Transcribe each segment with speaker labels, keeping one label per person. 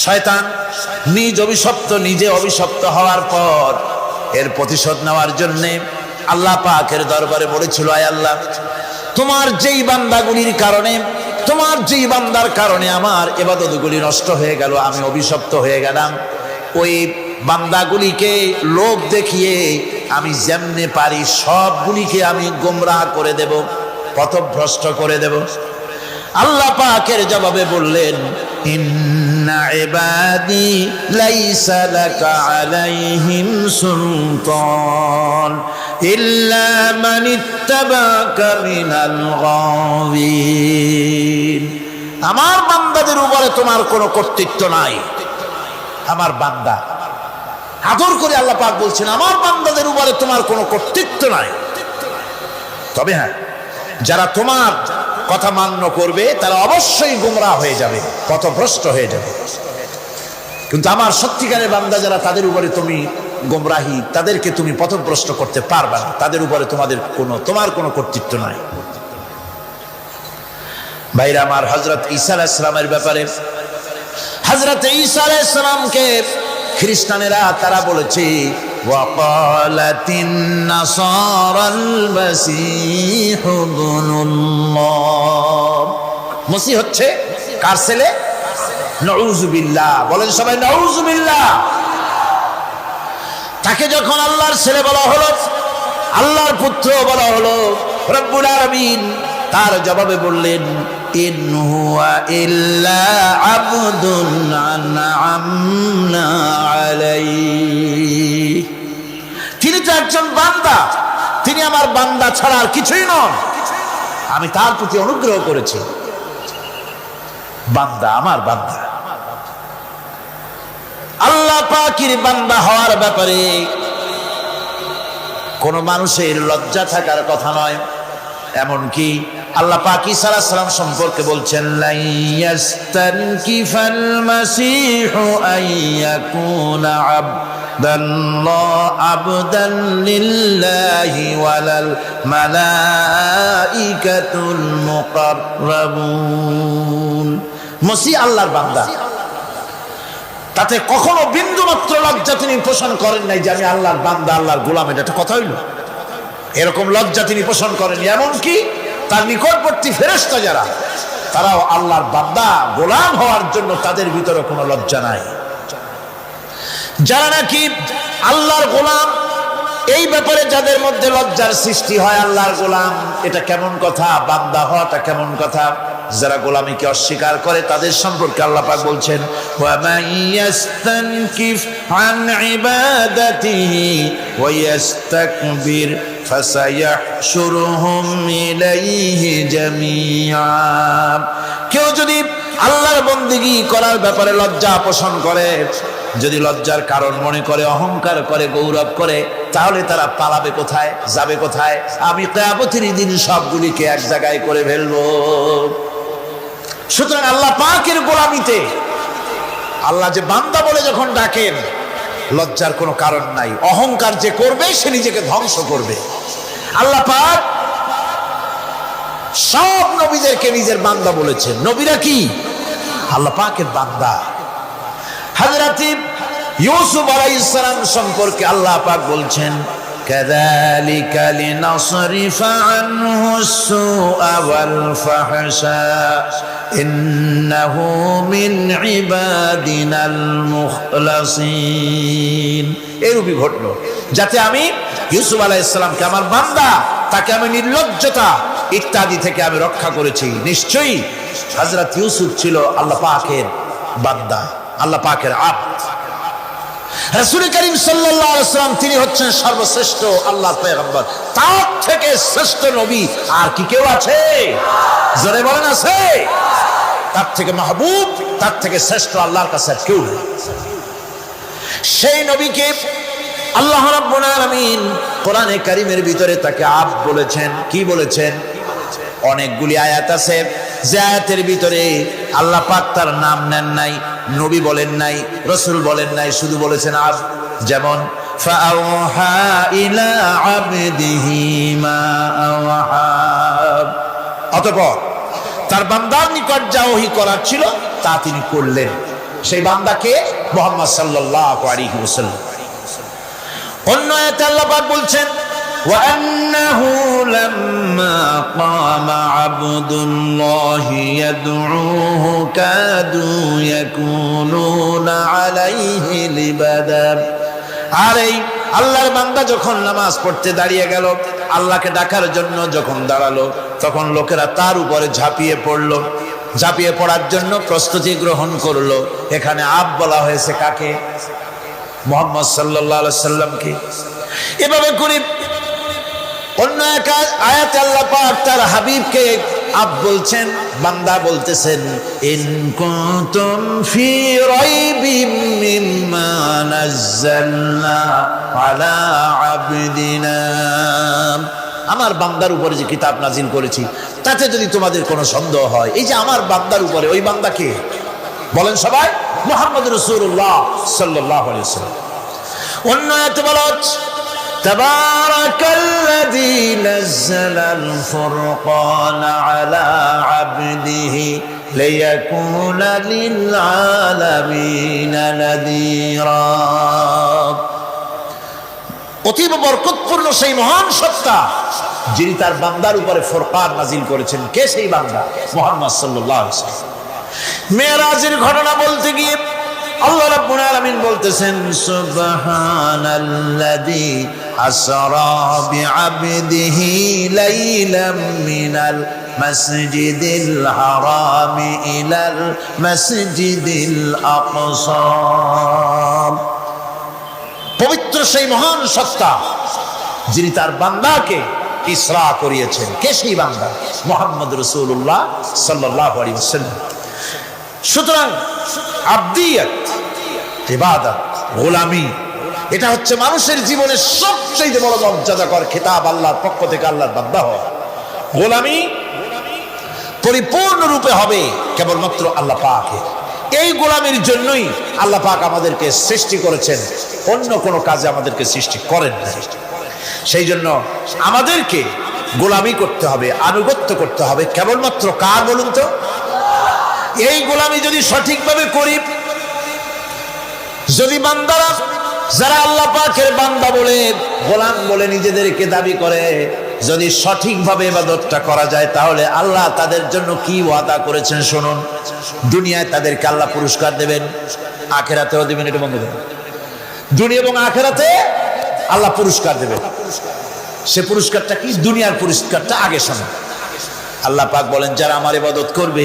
Speaker 1: শয়তান নিজ অভিশপ্ত, নিজে অভিশপ্ত হওয়ার পর এর প্রতিশোধ নেওয়ার জন্যে আল্লাহ পাকের দরবারে বলেছিল, আয় আল্লাহ, তোমার যেই বান্দাগুলির কারণে, তোমার যেই বান্দার কারণে আমার এবাদতগুলি নষ্ট হয়ে গেল, আমি অভিশপ্ত হয়ে গেলাম। ওই বান্দাগুলিকে লোভ দেখিয়ে আমি যেমনে পারি সবগুলিকে আমি গোমরাহ করে দেব, পথভ্রষ্ট করে দেব। আল্লাহ পাকের জবাবে বললেন ইবাদি লাইসা লাকা আলাইহিম সুলতান ইল্লা মান ইত্তাবাকা মিনাল গাওয়িন আমার বান্দাদের উপরে তোমার কোনো কর্তৃত্ব নাই। আমার বান্দা। আদর করে আল্লাহ পাক বলছেন, আমার বান্দাদের উপরে তোমার কোনো কর্তৃত্ব নাই। তবে হ্যাঁ যারা তোমার কথা মান্য করবে তারা অবশ্যই গুমরা হয়ে যাবে, পথভ্রষ্ট হয়ে যাবে। কিন্তু আমার সত্যিকারের বান্দা যারা, তাদের উপরে তুমি গোমরাহি, তাদেরকে তুমি পথভ্রষ্ট করতে পারবে না। তাদের উপরে তোমাদের কোনো, তোমার কোনো কর্তৃত্ব নাই। ভাইরা আমার হজরত ঈসা ইসলামের ব্যাপারে হজরত ঈসা ইসলামকে খ্রিস্টানেরা, তারা বলেছে وقالت النصارى المسيح ابن الله মসিহ হচ্ছে কার ছেলে নউজুবিল্লাহ বলেন সবাই নউজুবিল্লাহ তাকে যখন আল্লাহর ছেলে বলা হলো আল্লাহর পুত্র বলা হলো রব্বুল আলামিন তার জবাবে বললেন ইন হুয়া ইল্লা আবদুন আনআমনা আলাইহি একজন বান্দা। তিনি আমার বান্দা ছাড়া আর কিছুই নন। আমি তার প্রতি অনুগ্রহ করেছি। বান্দা আমার বান্দা। আল্লাহ পাকির বান্দা হওয়ার ব্যাপারে কোন মানুষের লজ্জা থাকার কথা নয়। এমনকি আল্লাহ পাকি সারা সালাম সম্পর্কে বলছেন লাইয়াস্তানকিফাল মাসিহু আইয়াকুনা আবদাল্লাহ আবদান লিল্লাহি ওয়ালাল মালাইকাতুল মুকাররাবুন। মসিহ আল্লাহর বান্দা। তাতে কখনো বিন্দু মাত্র লজ্জা তিনি পোষণ করেন নাই যে আমি আল্লাহর বান্দা আল্লাহর গোলাম এটা একটা কথা হইল। এরকম লজ্জা তিনি পোষণ করেন এমনকি তার নিকটবর্তী ফেরেস্তা যারা তারাও আল্লাহর বান্দা গোলাম হওয়ার জন্য তাদের ভিতরে কোনো লজ্জা নাই। যারা নাকি আল্লাহর গোলাম, এই ব্যাপারে যাদের মধ্যে লজ্জার সৃষ্টি হয় আল্লাহর গোলাম, এটা কেমন কথা? বান্দা হওয়াটা কেমন কথা? যারা গোলামীকে অস্বীকার করে, তাদের সম্পর্কে আল্লাহ পাক বলছেন কেউ যদি আল্লাহর বন্দিগি করার ব্যাপারে লজ্জা পোষণ করে যদি লজ্জার কারণ মনে করে, অহংকার করে, গৌরব করে, তাহলে তারা পালাবে কোথায়, যাবে কোথায়? আমি কেয়াবতির দিন সবগুলিকে এক জায়গায় করে ফেলব। সুতরাং আল্লাহ পাকের গোলামিতে আল্লাহ যে বান্দা বলে যখন ডাকেন, লজ্জার কোনো কারণ নাই, অহংকার যে করবে, সে নিজেকে ধ্বংস করবে। আল্লাহ পাক সব নবীদেরকে নিজের বান্দা বলেছেন। নবীরা কি? আল্লাহ পাকের বান্দা। হাজরাতি ইউসুফ আলাইহিস সালাম সম্পর্কে আল্লাহ পাক বলছেন كذلك لنصرف عنه السوء والفحشاء إنه من عبادنا المخلصين এরূপই ঘটলো যাতে আমি ইউসুফ আলাইসালামকে আমার বান্দা তাকে আমি নির্লজ্জতা ইত্যাদি থেকে আমি রক্ষা করেছি নিশ্চয়ই হজরত ইউসুফ ছিল আল্লাহ পাকের বান্দা আল্লাহ পাকের আপ রসুল করিম সাল্লাম, তিনি হচ্ছেন সর্বশ্রেষ্ঠ আল্লাহ পেগম্বর তার থেকে শ্রেষ্ঠ নবী আর কি কেউ আছে? জোরে বলেন আছে? তার থেকে মাহবুব, তার থেকে শ্রেষ্ঠ আল্লাহর কাছে কেউ সেই নবীকে আল্লাহ রাব্বুল কোরআনে কারিমের ভিতরে তাকে আপ বলেছেন। কি বলেছেন? অনেকগুলি আয়াত আছে। যে আয়াতের ভিতরে আল্লাহ পাক তার নাম নেন নাই। নবী বলেন নাই, রসুল বলেন নাই, শুধু বলেছেন আব যেমন অতপর, তার বান্দার নিকট যা ওহি করার ছিল, তা তিনি করলেন। সেই বান্দাকে মোহাম্মদ সাল্লাহ আলিহি অন্য অন্য আল্লাহ বলছেন
Speaker 2: وأنه لما قام عبد الله يدعوه كادوا يكونون عليه لبدا
Speaker 1: আর এই আল্লাহর বান্দা যখন নামাজ পড়তে দাঁড়িয়ে গেল আল্লাহকে ডাকার জন্য যখন দাঁড়ালো তখন লোকেরা তার উপরে ঝাঁপিয়ে পড়লো ঝাঁপিয়ে পড়ার জন্য প্রস্তুতি গ্রহণ করলো এখানে আব বলা হয়েছে কাকে মোহাম্মদ সাল্লাহ সাল্লামকে এভাবে করে অন্য এক আয়াত আল্লাহ পাক তার হাবিবকে আপ বলছেন, বান্দা বলতেছেন,
Speaker 2: ইন কুনতুম ফি রাইবিম মিম্মা নাযালনা আলা আবদিনা।
Speaker 1: আমার বান্দার উপরে যে কিতাব নাজিল করেছি, তাতে যদি তোমাদের কোনো সন্দেহ হয়, এই যে আমার বান্দার উপরে, ওই বান্দা কে? বলেন সবাই, মোহাম্মদ রসুল্লাহ ওয়াসাল্লাম। অন্য এত বলা হচ্ছে
Speaker 2: تبارك الذي نزل الفرقان على عبده ليكون للعالمين نذيرا
Speaker 1: অতীব বরকতপূর্ণ সেই মহান সত্তা যিনি তার বান্দার উপরে ফোরকান নাজিল করেছেন কে সেই বান্দা মোহাম্মদ সাল্লাহ মেয়েরাজের ঘটনা বলতে গিয়ে আল্লাহ রাব্বুল আলামিন বলতেছেন,
Speaker 2: সুবহানাল্লাযী আসরা বিআবদিহি লাইলাম মিনাল মাসজিদিল হারাম ইলাল মাসজিদিল আকসা।
Speaker 1: পবিত্র সেই মহান সত্তা যিনি তার বান্দাকে ইসরা করিয়েছেন। কে সেই বান্দা? মোহাম্মদ রসুল্লাহ সাল্লাহ আলী সুতরাং গোলামি, এটা হচ্ছে মানুষের জীবনের সবচেয়ে বড় মর্যাদাকর খেতাব আল্লাহর পক্ষ থেকে আল্লাহর বান্দা হওয়া। গোলামি পরিপূর্ণরূপে হবে কেবলমাত্র আল্লাহ পাকে। এই গোলামির জন্যই আল্লাহ পাক আমাদেরকে সৃষ্টি করেছেন, অন্য কোনো কাজে আমাদেরকে সৃষ্টি করেন না সেই জন্য আমাদেরকে গোলামি করতে হবে, আনুগত্য করতে হবে, কেবলমাত্র কার বলুন তো? এই গোলামি যদি সঠিকভাবে করি, যদি বান্দারা, যারা আল্লাহ পাকের বান্দা বলে, গোলাম বলে নিজেদেরকে দাবি করে, যদি সঠিকভাবে এবাদতটা করা যায়, তাহলে আল্লাহ তাদের জন্য কি ওয়াদা করেছেন শুনুন। দুনিয়ায় তাদেরকে আল্লাহ পুরস্কার দেবেন, আখেরাতেও দেবেন, এটা বন্ধ দেবেন দুনিয়া এবং আখেরাতে আল্লাহ পুরস্কার দেবেন। সে পুরস্কারটা কি? দুনিয়ার পুরস্কারটা আগে শোনো। আল্লাহ পাক বলেন, যারা আমার ইবাদত করবে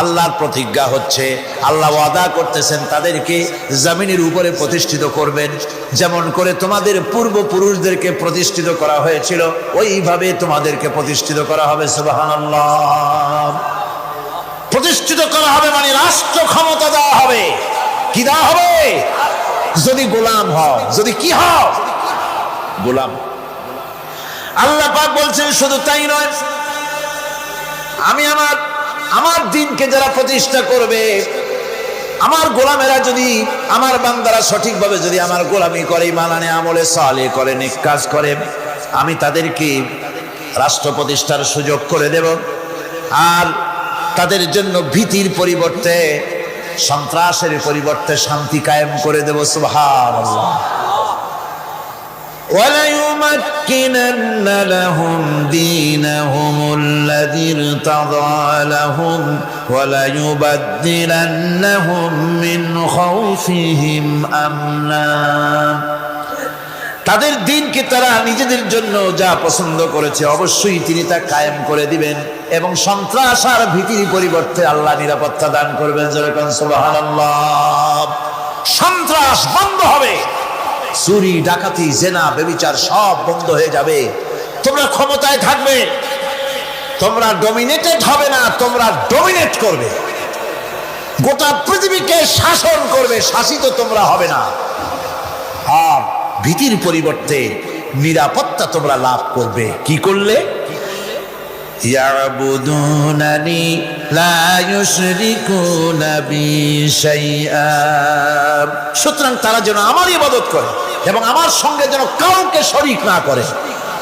Speaker 1: আল্লাহর প্রতিজ্ঞা হচ্ছে, আল্লাহ ওয়াদা করতেছেন তাদেরকে জমিনের উপরে প্রতিষ্ঠিত করবেন। যেমন করে তোমাদের পূর্বপুরুষদেরকে প্রতিষ্ঠিত করা হয়েছিল, ওইভাবে তোমাদেরকে প্রতিষ্ঠিত করা হবে, সুবহানাল্লাহ। প্রতিষ্ঠিত করা হবে মানে রাষ্ট্র ক্ষমতা দেওয়া হবে। কি দেওয়া হবে? যদি গোলাম হও, যদি কি হও? গোলাম। আল্লাহ পাক বলছেন, শুধু তাই নয়, আমি আমার আমার দিনকে যারা প্রতিষ্ঠা করবে, আমার গোলামেরা যদি আমার বান্দারা সঠিকভাবে যদি আমার গোলামি করে মানানে আমলে সালে করে, নেক কাজ করে, আমি তাদেরকে রাষ্ট্র প্রতিষ্ঠার সুযোগ করে দেব। আর তাদের জন্য ভীতির পরিবর্তে, সন্ত্রাসের পরিবর্তে শান্তি কায়েম করে দেব। সুবহানাল্লাহ।
Speaker 2: وليمكنن لهم دينهم الذي ارتضى لهم وليبدلنهم من خوفهم أمنا
Speaker 1: তাদের দিনকে তারা নিজেদের জন্য যা পছন্দ করেছে অবশ্যই তিনি তা কায়েম করে দিবেন এবং সন্ত্রাস আর ভীতির পরিবর্তে আল্লাহ নিরাপত্তা দান করবেন যেরকম সুবহানাল্লাহ সন্ত্রাস বন্ধ হবে চুরি, ডাকাতি, জেনা, বেবিচার সব বন্ধ হয়ে যাবে। তোমরা ক্ষমতায় থাকবে। তোমরা ডমিনেটেড হবে না, তোমরা ডমিনেট করবে। গোটা পৃথিবীকে শাসন করবে, শাসিত তোমরা হবে না। আর ভীতির পরিবর্তে নিরাপত্তা তোমরা লাভ করবে। কি করলে?
Speaker 2: يعبدونني لا يشركون بي شيئا
Speaker 1: সুতরাং তারা যেন আমার ইবাদত করে এবং আমার সঙ্গে যেন কাউকে শরিক না করে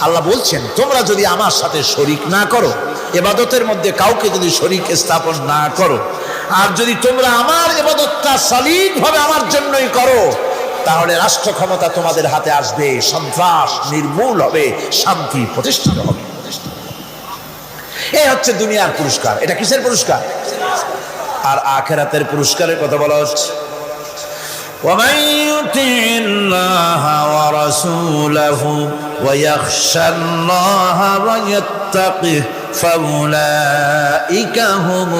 Speaker 1: আল্লাহ বলছেন তোমরা যদি আমার সাথে শরিক না করো এবাদতের মধ্যে কাউকে যদি শরিক স্থাপন না করো আর যদি তোমরা আমার এবাদতটা সলিডভাবে আমার জন্যই করো তাহলে রাষ্ট্র ক্ষমতা তোমাদের হাতে আসবে সন্ত্রাস নির্মূল হবে শান্তি প্রতিষ্ঠিত হবে এই হচ্ছে দুনিয়ার পুরস্কার এটা কিসের পুরস্কার আর আখেরাতের পুরস্কারের কথা বলা হচ্ছে
Speaker 2: ومن يطع الله ورسوله ويخشى الله ويتقه فأولئك هم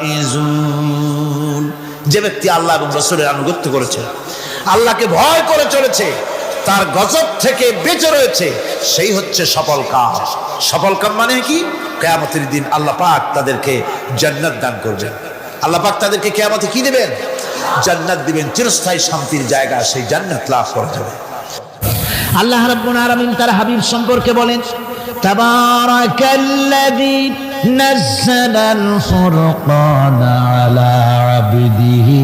Speaker 2: الفائزون
Speaker 1: যে ব্যক্তি আল্লাহ এবং রসুলের আনুগত্য করেছে আল্লাহকে ভয় করে চলেছে তার গজব থেকে বেঁচে রয়েছে, সেই হচ্ছে সফল কাজ সফল কাম মানে কি? কেয়ামতের দিন আল্লাহ পাক তাদেরকে জান্নাত দান করবেন। আল্লাহ পাক তাদেরকে কেয়ামতে কি দেবেন? জান্নাত দিবেন, চিরস্থায়ী শান্তির জায়গা, সেই জান্নাত লাভ করা যাবে
Speaker 3: আল্লাহ রাব্বুল আলামিন তার হাবিব সম্পর্কে বলেন, তাবারাকাল্লাযী নাযালাল ফুরকানা আলা আবদিহি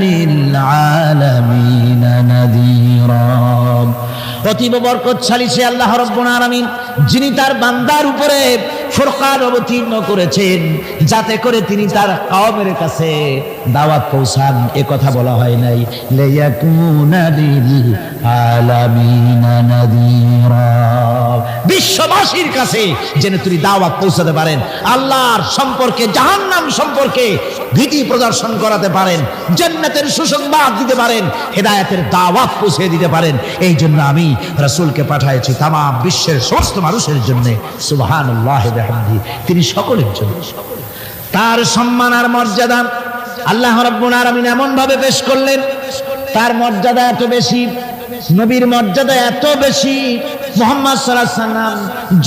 Speaker 3: লিল আলামিনা নাযীরা অতীব বরকতশালী সে আল্লাহ রব্বুল আলামিন, যিনি তার বান্দার উপরে ফুরকান অবতীর্ণ করেছেন, যাতে করে তিনি তার কওমের কাছে দাওয়াত পৌঁছান। এ কথা বলা হয় নাই। বিশ্ববাসীর কাছে যেন তিনি দাওয়াত পৌঁছাতে পারেন। আল্লাহর সম্পর্কে, জাহান্নাম সম্পর্কে ভীতি প্রদর্শন করাতে পারেন, জান্নাতের সুসংবাদ দিতে পারেন, হেদায়তের দাওয়াত পৌঁছে দিতে পারেন। এই জন্য আমি রাসূলকে পাঠাইছি তাম বিশ্বের সমস্ত মানুষের জন্য, সুবহানাল্লাহ তিনি সকলের জন্য। তার সম্মান আর মর্যাদা আল্লাহ রাব্বুল আলামিন এমন ভাবে পেশ করলেন, তার মর্যাদা এত বেশি, নবীর মর্যাদা এত বেশি, মোহাম্মদ আলাইহি সাল্লাম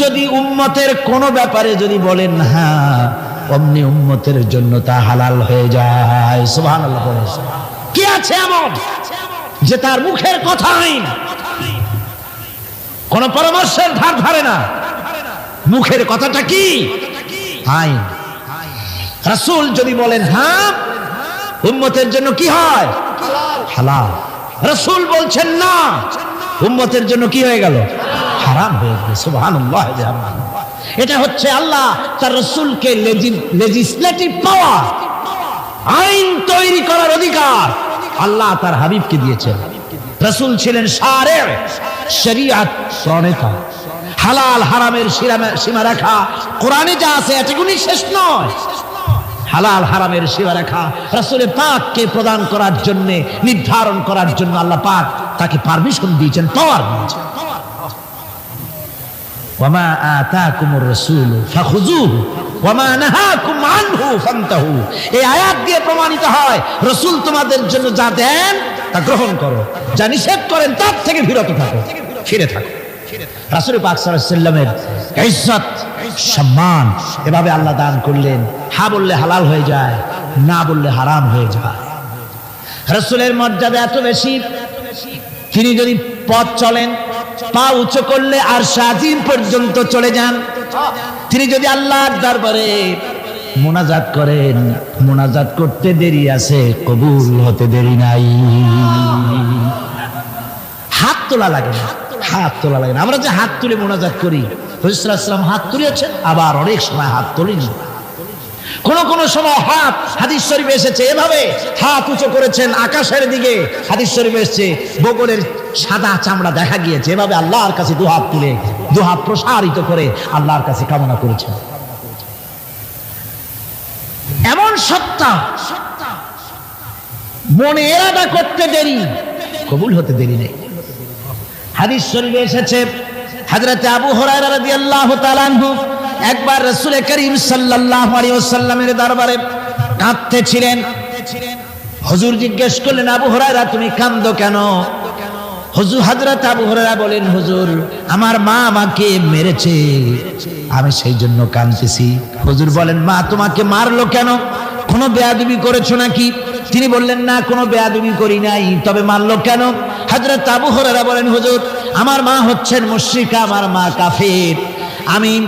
Speaker 3: যদি উম্মতের কোনো ব্যাপারে যদি বলেন হ্যাঁ অমনি উম্মতের জন্য তা হালাল হয়ে যায়। বলেন কি আছে এমন যে তার মুখের কথা আইন? কোন পরামর্শের ধার ধারে না। মুখের কথাটা কি? আইন। রাসূল যদি বলেন হ্যাঁ উম্মতের জন্য কি হয়? হালাল। রাসূল বলছেন, না, উম্মতের জন্য কি হয়ে গেল? হারাম হয়ে গেল। বিহামদিহি। এটা হচ্ছে আল্লাহ তার রাসূলকে লেজিসলেটিভ পাওয়ার আইন তৈরি করার অধিকার। আল্লাহ তার হাবিবকে দিয়েছেন। রাসূল ছিলেন শারের শরিয়াত প্রণেতা। হালাল হারামের সীমা- সীমারেখা। কোরআনে যা আছে এটুকুনি শেষ নয়। হালাল হারামের সীমারেখা রাসূলের পাককে প্রদান করার জন্য, নির্ধারণ করার জন্য আল্লাহ পাক তাকে পারমিশন দিয়েছেন পাওয়ার দিয়েছেন। ওয়ামা আতাকুমুর রাসূলু ফাখুযুহু, ওয়ামা নাহাকুম আনহু ফান্তাহু। এই আয়াত দিয়ে প্রমাণিত হয়, রাসূল তোমাদের জন্য যা দেন, তা গ্রহণ করো। যা নিষেধ করেন, তার থেকে বিরত থাকো, ফিরে থাকো। রাসূল পাক সাল্লামের ইজ্জত, সম্মান, এভাবে আল্লাহ দান করলেন। হা বললে হালাল হয়ে যায়, না বললে হারাম হয়ে যায়। রসুলের মর্যাদা এত বেশি, তিনি যদি পথ চলেন পা উঁচু করলে আর সাজিম পর্যন্ত চলে যান। তিনি যদি আল্লাহর দরবারে মোনাজাত করেন, মোনাজাত করতে দেরি আছে, কবুল হতে দেরি নাই। হাত তোলা লাগে না, হাত তোলা লাগে না। আমরা যে হাত তুলে মোনাজাত করি হরিসাল্লাম হাত তুলেছেন, আবার অনেক সময় হাত তোলেনি কোন কোন সময় হাত হাদিস শরীফে এসেছে। এভাবে হাত উঁচু করেছেন আকাশের দিকে। হাদিস শরীফে এসেছে, বগলের সাদা চামড়া দেখা গিয়েছে। এভাবে আল্লাহর কাছে দুহাত তুলে, দুহাত প্রসারিত করে আল্লাহর কাছে কামনা করেছেন। এমন সত্তা, মনে এরাদা করতে দেরি, কবুল হতে দেরি নেই। হাদিস শরীফে এসেছে হযরতে আবু হুরায়রা রাদিয়াল্লাহু তাআলা আনহু একবার রাসূল করিম সাল্লাল্লাহু আলাইহি ওয়াসাল্লামের দরবারে কাঁদতেছিলেন। হুজুর জিজ্ঞেস করলেন, আবু হুরায়রা, তুমি কাঁদো কেন? হুজুর হাজরত আবু হুরায়রা বলেন, হুজুর, আমার মা আমাকে মেরেছে। আমি সেই জন্য কাঁদতেছি। হুজুর বলেন, মা, তোমাকে মারলো কেন? কোনো বেয়াদবি করেছ নাকি? তিনি বললেন, না, কোনো বেয়াদবি করি নাই, তবে মারলো কেন? হাজরত আবু হুরায়রা বলেন, হুজুর, আমার মা হচ্ছেন মুশরিকা, আমার মা কাফের। আমি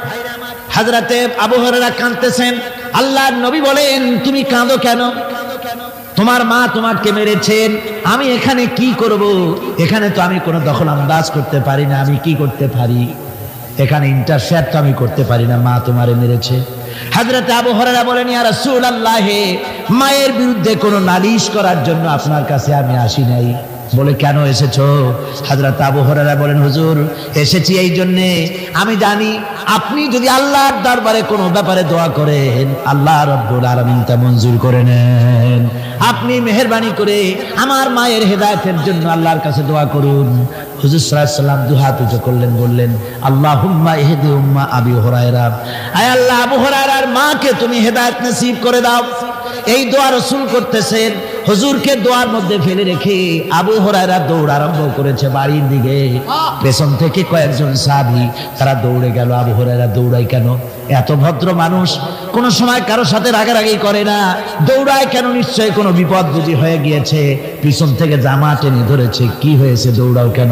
Speaker 3: হাজরাতে আবহাওয়ারা কাঁদতেছেন। আল্লাহর নবী বলেন, তুমি কাঁদো কেন? তোমার মা তোমাকে মেরেছেন। আমি এখানে কি করব? এখানে তো আমি কোনো দখল আন্দাজ করতে পারি না। আমি কি করতে পারি? এখানে ইন্টারফেয়ার তো আমি করতে পারি না। মা তোমারে মেরেছে। হাজরত আবু হরারা বলেন, ইয়া রাসূলুল্লাহ, মায়ের বিরুদ্ধে কোনো নালিশ করার জন্য আপনার কাছে আমি আসি নাই। বলে, কেন এসেছ? হাজরত আবু হরারা বলেন, হুজুর, এসেছি এই জন্যে। আমি জানি আপনি যদি আল্লাহর দরবারে কোনো ব্যাপারে দোয়া করেন, আল্লাহ রব্বুল আলামিন তা মঞ্জুর করে নেন। আপনি মেহেরবানি করে আমার মায়ের হেদায়েতের জন্য আল্লাহর কাছে দোয়া করুন। হুজুর সাল্লাম দু হাত উঁচু করলেন, বললেন আল্লাহ হুম্মা এহেদি উম্মা আবি হরায়রা। আয় আল্লাহ, আবু হরায়রার মাকে তুমি হেদায়েত নসিব করে দাও। এই দোয়া রসুল করতেছেন হুজুরকে দোয়ার মধ্যে ফেলে রেখে আবু হরায়রা দৌড় আরম্ভ করেছে বাড়ির দিকে। পেছন থেকে কয়েকজন সাহাবি, তারা দৌড়ে গেল। আবু হরায়রা দৌড়ায় কেন? এত ভদ্র মানুষ, কোন সময় কারোর সাথে রাগারাগি করে না। দৌড়ায় কেন? নিশ্চয়ই কোনো বিপদ বুঝি হয়ে গিয়েছে, পিছন থেকে জামা টেনে ধরেছে। কি হয়েছে? দৌড়াও কেন?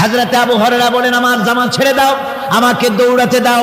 Speaker 3: হাজরাতে আবু হরেরা বলেন, আমার জামা ছেড়ে দাও, আমাকে দৌড়াতে দাও।